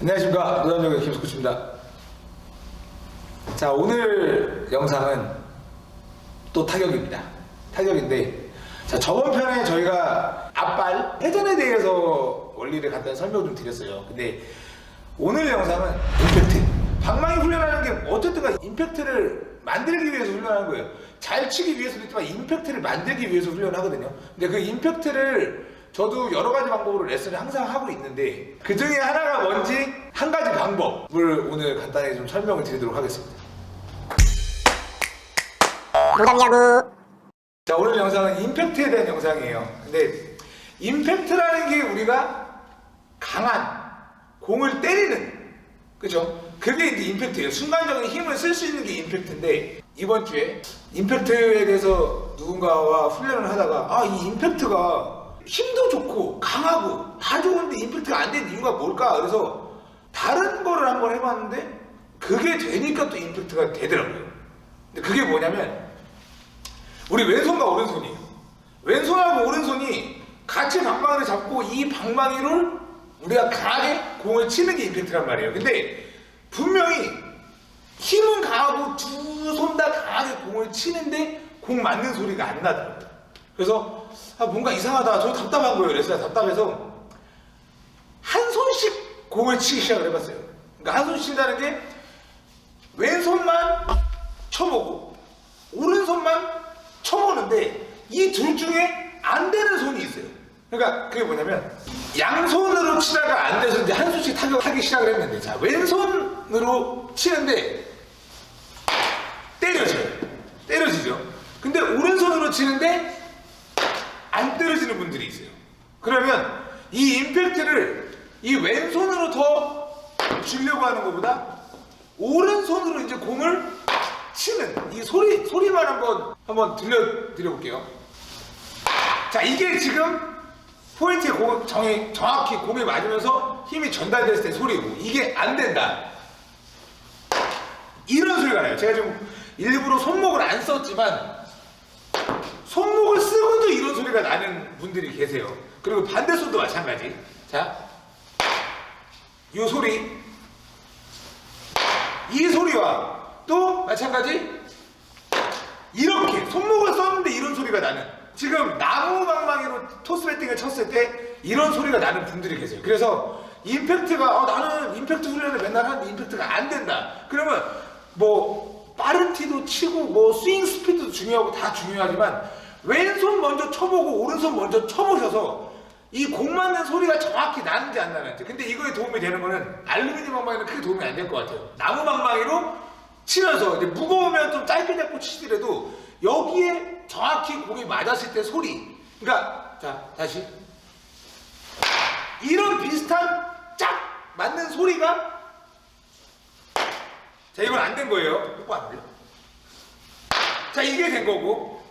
안녕하십니까 노담역의 김석구입니다. 자 오늘 영상은 또 타격입니다. 타격인데 자 저번 편에 저희가 앞발 회전에 대해서 원리를 간단히 설명 좀 드렸어요. 근데 오늘 영상은 임팩트. 방망이 훈련하는 게 어쨌든 간 임팩트를 만들기 위해서 훈련하는 거예요. 잘 치기 위해서도 있지만 임팩트를 만들기 위해서 훈련하거든요. 근데 그 임팩트를 저도 여러 가지 방법으로 레슨을 항상 하고 있는데 그 중에 하나가 뭔지 한 가지 방법을 오늘 간단히 좀 설명을 드리도록 하겠습니다. 노담야구 자 오늘 영상은 임팩트에 대한 영상이에요. 근데 임팩트라는 게 우리가 강한 공을 때리는 그죠? 그게 이제 임팩트예요. 순간적인 힘을 쓸 수 있는 게 임팩트인데 이번 주에 임팩트에 대해서 누군가와 훈련을 하다가 아 이 임팩트가 힘도 좋고 강하고 다 좋은데 임팩트가 안 되는 이유가 뭘까? 그래서 다른 거를 한번 해봤는데 그게 되니까 또 임팩트가 되더라고요. 근데 그게 뭐냐면 우리 왼손과 오른손이에요. 왼손하고 오른손이 같이 방망이를 잡고 이 방망이를 우리가 강하게 공을 치는 게 임팩트란 말이에요. 근데 분명히 힘은 강하고 두 손 다 강하게 공을 치는데 공 맞는 소리가 안 나더라고요. 그래서 아, 뭔가 이상하다. 저 답답한 거예요. 그래서 답답해서 한 손씩 공을 치기 시작을 해봤어요. 그러니까 한 손 친다는 게 왼손만 쳐보고 오른손만 쳐보는데 이 둘 중에 안 되는 손이 있어요. 그러니까 그게 뭐냐면 양손으로 치다가 안 돼서 이제 한 손씩 타격하기 시작을 했는데 자 왼손으로 치는데 때려져요. 때려지죠. 근데 오른손으로 치는데 안 때려지는 분들이 있어요. 그러면 이 임팩트를 이 왼손으로 더 주려고 하는 것보다 오른손으로 이제 공을 치는 이 소리 소리만 한번 한번 들려 드려 볼게요. 자 이게 지금 포인트에 공 정이 정확히 공이 맞으면서 힘이 전달됐을 때 소리고 이게 안 된다. 이런 소리가 나요. 제가 지금 일부러 손목을 안 썼지만 손목을 쓰고도 이런 소리가 나는 분들이 계세요. 그리고 반대손도 마찬가지. 자, 이 소리, 이 소리와 또 마찬가지. 이렇게 손목을 썼는데 이런 소리가 나는 지금 나무 방망이로 토스 배팅을 쳤을 때 이런 소리가 나는 분들이 계세요. 그래서 임팩트가 어, 나는 임팩트 훈련을 맨날 하는데 임팩트가 안 된다. 그러면 뭐 빠른 티도 치고 뭐 스윙 스피드도 중요하고 다 중요하지만 왼손 먼저 쳐보고 오른손 먼저 쳐보셔서 이 공 맞는 소리가 정확히 나는지 안 나는지. 근데 이거에 도움이 되는 거는 알루미늄 방망이는 크게 도움이 안 될 것 같아요. 나무 방망이로 치면서 이제 무거우면 좀 짧게 잡고 치시더라도 여기에 정확히 공이 맞았을 때 소리. 그러니까 자 다시. 이런 비슷한 짝 맞는 소리가 자 이건 안 된 거예요. 똑바로 안 돼요? 자 이게 된 거고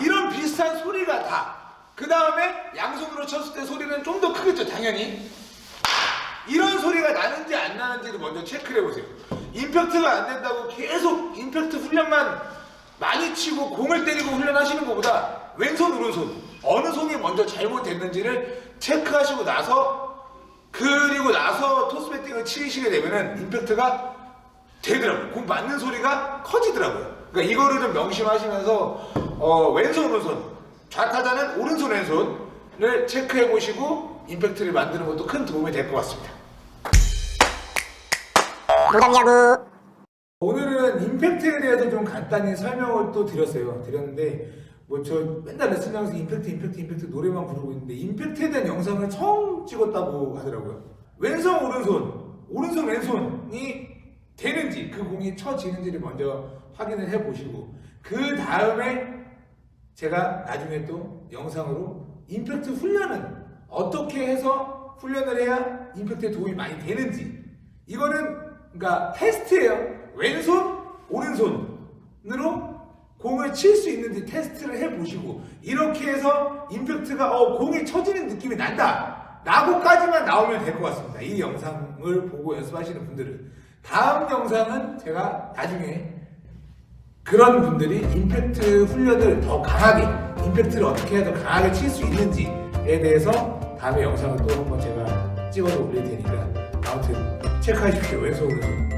이런 비슷한 소리가 다. 그 다음에 양손으로 쳤을 때 소리는 좀 더 크겠죠, 당연히. 이런 소리가 나는지 안 나는지를 먼저 체크를 해보세요. 임팩트가 안 된다고 계속 임팩트 훈련만 많이 치고 공을 때리고 훈련하시는 것보다 왼손, 오른손, 어느 손이 먼저 잘못됐는지를 체크하시고 나서 그리고 나서 토스 배팅을 치시게 되면은 임팩트가 되더라고요. 공 맞는 소리가 커지더라고요. 그러니까 이거를 좀 명심하시면서 어, 왼손 오른손 좌타자는 오른손 왼손을 체크해 보시고 임팩트를 만드는 것도 큰 도움이 될 것 같습니다. 노담야구 오늘은 임팩트에 대해서 좀 간단히 설명을 또 드렸어요. 드렸는데 뭐 저 맨날 레슨장에서 임팩트 임팩트 임팩트 노래만 부르고 있는데 임팩트에 대한 영상을 처음 찍었다고 하더라고요. 왼손 오른손 오른손 왼손이 되는지 그 공이 쳐지는지를 먼저 확인을 해 보시고 그 다음에 제가 나중에 또 영상으로 임팩트 훈련은 어떻게 해서 훈련을 해야 임팩트에 도움이 많이 되는지 이거는 그러니까 테스트예요. 왼손, 오른손으로 공을 칠 수 있는지 테스트를 해보시고 이렇게 해서 임팩트가 어, 공이 쳐지는 느낌이 난다 라고까지만 나오면 될 것 같습니다. 이 영상을 보고 연습하시는 분들은 다음 영상은 제가 나중에 그런 분들이 임팩트 훈련을 더 강하게 임팩트를 어떻게 해야 더 강하게 칠 수 있는지에 대해서 다음에 영상을 또 한번 제가 찍어서 올릴 테니까 아무튼 체크하십시오 왼손 오른손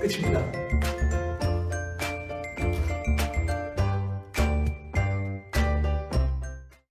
끝입니다